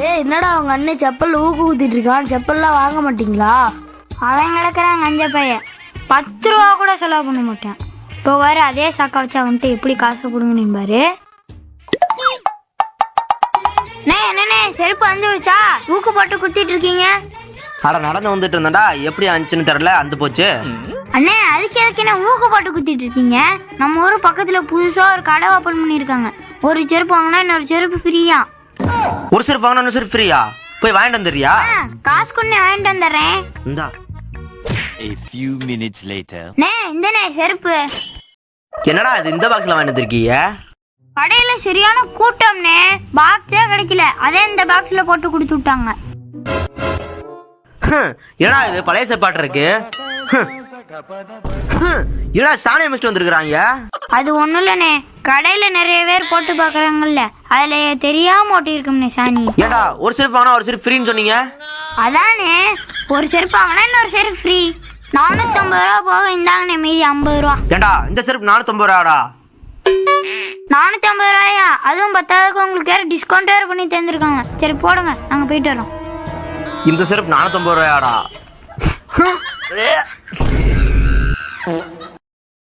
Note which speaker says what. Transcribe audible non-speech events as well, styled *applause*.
Speaker 1: ஏய் என்னடா உங்க அண்ணன் செப்பல் ஊக்கு ஊத்திட்டு இருக்கான் செப்பல்லாம் வாங்க மாட்டீங்களா?
Speaker 2: அவன் கிடக்குறான் கஞ்ச பையன். பத்து ரூபா கூட செலவு பண்ண மாட்டான். இப்போ வர அதே சாக்கா வச்சு அவன்ட்டு எப்படி காசு கொடுங்கன்னு பாரு. அண்ணே, என்னண்ணே செருப்பு வந்துடுச்சா ஊக்கு போட்டு குத்திட்டு இருக்கீங்க.
Speaker 3: அட நடந்து வந்துட்டு இருந்தேன்டா. எப்படி ஆச்சுன்னு தெரியல அந்த போச்சு.
Speaker 2: அண்ணே அதுக்கு எதுக்கு என்ன ஊக்கு போட்டு குத்திட்டு இருக்கீங்க? நம்ம ஊர் பக்கத்துல புதுசா ஒரு கடை ஓபன் பண்ணியிருக்காங்க. ஒரு செருப்பு வாங்கினா இன்னொரு செருப்பு ஃப்ரீயா
Speaker 3: ஒரு சிறு வாங்கினா இன்னொரு சிறு ஃப்ரீயா? போய் வாங்கிட்டு வந்துடுறியா?
Speaker 2: காசு கொண்டு வாங்கிட்டு வந்துடுறேன்.
Speaker 3: இந்தா.
Speaker 4: A few minutes later.
Speaker 2: அண்ணே இந்தண்ணே செருப்பு.
Speaker 3: என்னடா இது இந்த பாக்ஸ்ல வாங்கிட்டு வந்திருக்கீங்க?
Speaker 2: கடையில சரியான கூட்டம்னே பாக்ஸே கிடைக்கல. அதே இந்த பாக்ஸ்ல போட்டு கொடுத்து விட்டாங்க.
Speaker 3: ஹம், என்னடா இது பழைய செப்பாட்டு இருக்கு? ஹம். ஹம், என்னடா சாணி மிஸ்ட் வந்திருக்கிறாங்க?
Speaker 2: அது ஒண்ணும் இல்லண்ணே. கடையில நிறைய பேர் போட்டு பாக்குறாங்கல்ல. அதுல தெரியாம ஓட்டிருக்கோம்னே சாணி.
Speaker 3: ஏடா ஒரு சிறப்பு வாங்கினா ஒரு சிறப்பு ஃப்ரீன்னு சொன்னீங்க?
Speaker 2: அதானே ஒரு செருப்பு வாங்கினா இன்னொரு செருப்பு ஃப்ரீ. நானூத்தம்பது ரூபா போக இந்தாங்கண்ணே மீதி ஐம்பது ரூபா.
Speaker 3: ஏண்டா இந்த செருப்பு நானூத்தம்பது ரூபாடா?
Speaker 2: நானூத்தி ஐம்பது ரூபாயா? அதுவும் பத்தாவதுக்கு உங்களுக்கு வேற டிஸ்கவுண்ட் வேற பண்ணி தந்திருக்காங்க. சரி போடுங்க. நாங்க போயிட்டு வரோம்.
Speaker 3: இந்த செருப்பு நானூத்தம்பது ரூபாயாடா? *laughs*